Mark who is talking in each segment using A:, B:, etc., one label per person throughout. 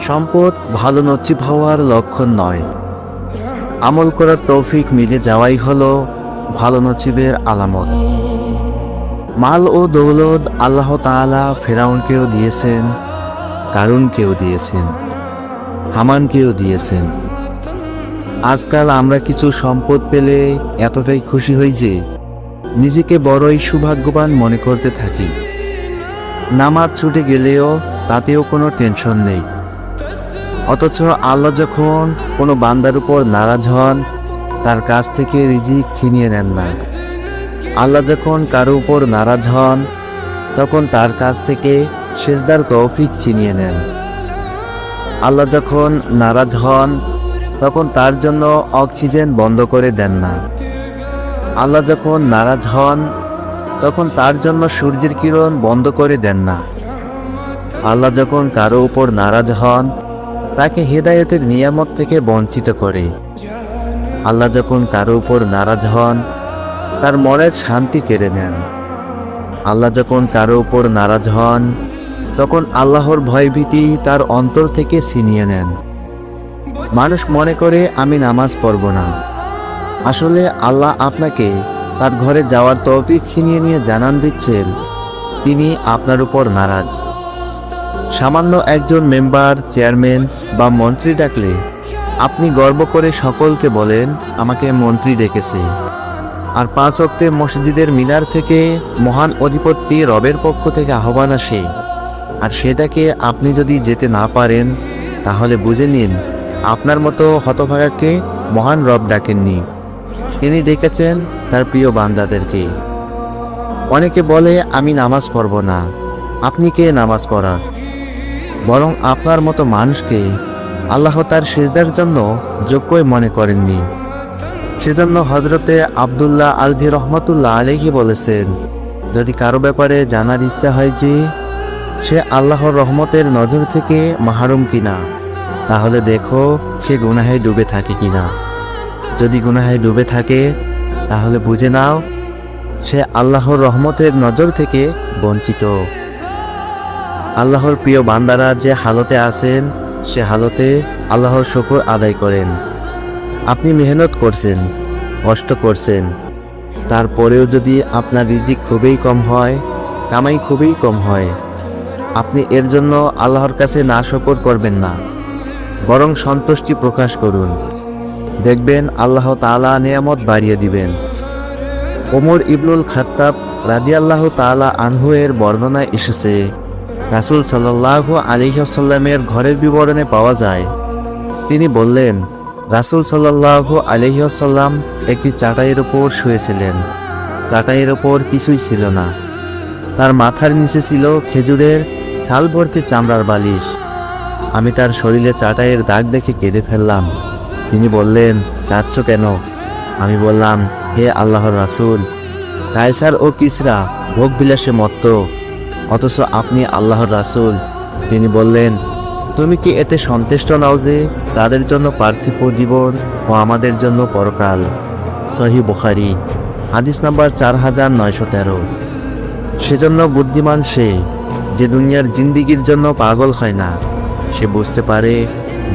A: সম্পদ ভালো নচিব হওয়ার লক্ষণ নয়। আমল করার তৌফিক মিলে যাওয়াই হলো ভালো নচিবের আলামত। মাল ও দৌলত আল্লাহ তাআলা ফেরাউনকেও দিয়েছেন, কারুনকেও দিয়েছেন, হামানকেও দিয়েছেন। আজকাল আমরা কিছু সম্পদ পেলে এতটাই খুশি হই যে নিজেকে বড়ই সৌভাগ্যবান মনে করতে থাকি। নামাজ ছুটে গেলেও তাতেও কোনো টেনশন নেই। অথচ আল্লাহ যখন কোনো বান্দার উপর নারাজ হন, তার কাছ থেকে রিজিক ছিনিয়ে নেন না। আল্লাহ যখন কারও উপর নারাজ হন, তখন তার কাছ থেকে সেজদার তৌফিক ছিনিয়ে নেন। আল্লাহ যখন নারাজ হন, তখন তার জন্য অক্সিজেন বন্ধ করে দেন না। আল্লাহ যখন নারাজ হন, তখন তার জন্য সূর্যের কিরণ বন্ধ করে দেন না। আল্লাহ যখন কারও উপর নারাজ হন তাকে হেদায়েতের নিয়ামত থেকে বঞ্চিত করে। আল্লাহ যখন কারও উপর নারাজ হন, তার মনের শান্তি কেড়ে নেন। আল্লাহ যখন কারও উপর নারাজ হন, তখন আল্লাহর ভয়ভীতি তার অন্তর থেকে ছিনিয়ে নেন। মানুষ মনে করে, আমি নামাজ পড়ব না। আসলে আল্লাহ আপনাকে তার ঘরে যাওয়ার তৌফিক ছিনিয়ে নিয়ে জানান দিচ্ছেন, তিনি আপনার উপর নারাজ। সামান্য একজন মেম্বার, চেয়ারম্যান বা মন্ত্রী ডাকলে আপনি গর্ব করে সকলকে বলেন, আমাকে মন্ত্রী ডেকেছে। আর পাঁচ অক্টে মসজিদের মিনার থেকে মহান অধিপতি রবের পক্ষ থেকে আহ্বান আসে। আর সেটাকে আপনি যদি যেতে না পারেন, তাহলে বুঝে নিন, আপনার মতো হতভাগাকে মহান রব ডাকেননি। তিনি ডেকেছেন তার প্রিয় বান্দাদেরকে। অনেকে বলে, আমি নামাজ পড়ব না। আপনি কে নামাজ পড়ার বরং আপনার মতো মানুষকে আল্লাহ তার সেজদার জন্য যোগ্যই মনে করেননি। সেজন্য হজরতে আবদুল্লাহ আলভি রহমতুল্লাহ আলহি বলেছেন, যদি কারও ব্যাপারে জানার ইচ্ছা হয় যে সে আল্লাহর রহমতের নজর থেকে মাহারুম কিনা, তাহলে দেখো সে গুনাহে ডুবে থাকে কিনা। যদি গুনাহে ডুবে থাকে, তাহলে বুঝে নাও, সে আল্লাহর রহমতের নজর থেকে বঞ্চিত। আল্লাহর প্রিয় বান্দারা যে হালতে আছেন, সে হালতে আল্লাহর শুকর আদায় করেন। আপনি মেহনত করছেন, কষ্ট করছেন। তারপরেও যদি আপনার রিজিক খুবই কম হয়, কামাই খুবই কম হয়, আপনি এর জন্য আল্লাহর কাছে না শকর করবেন না, বরং সন্তুষ্টি প্রকাশ করুন। দেখবেন আল্লাহ তাআলা নিয়ামত বাড়িয়ে দিবেন। ওমর ইবনুল খাত্তাব রাদিয়াল্লাহ তাআলা আনহু এর বর্ণনায় এসেছে রাসূল সাল্লাল্লাহু আলাইসাল্লামের ঘরের বিবরণে পাওয়া যায়। তিনি বললেন, রাসূল সাল্লাল্লাহু আলাইসাল্লাম একটি চাটাইয়ের ওপর শুয়েছিলেন। চাটাইয়ের ওপর কিছুই ছিল না। তার মাথার নিচে ছিল খেজুরের ছাল ভর্তি চামড়ার বালিশ। আমি তার শরীরে চাটাইয়ের দাগ দেখে কেঁদে ফেললাম। তিনি বললেন, কাঁদছ কেন? আমি বললাম, হে আল্লাহর রাসূল, কায়সার ও কিসরা ভোগ বিলাসে মত্ত। অথচ আপনি আল্লাহর রাসুল। তিনি বললেন, তুমি কি এতে সন্তুষ্ট নাও যে তাদের জন্য পার্থিব জীবন ও আমাদের জন্য পরকাল? সহি বুখারি, হাদিস নাম্বার চার হাজার নয়শো তেরো। সেজন্য বুদ্ধিমান সে যে দুনিয়ার জিন্দিগির জন্য পাগল হয় না, সে বুঝতে পারে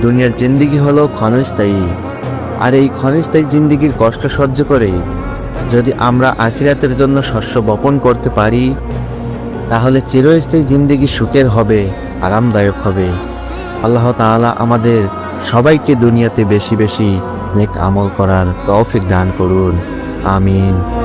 A: দুনিয়ার জিন্দিগি হলো ক্ষণস্থায়ী। আর এই ক্ষণস্থায়ী জিন্দিগির কষ্ট সহ্য করে যদি আমরা আখিরাতের জন্য শস্য বপন করতে পারি তাহলে চিরস্থায়ী জিন্দিগি সুখের হবে, আরামদায়ক হবে। আল্লাহ তাআলা আমাদের সবাইকে দুনিয়াতে বেশি বেশি নেক আমল করার তৌফিক দান করুন। আমিন।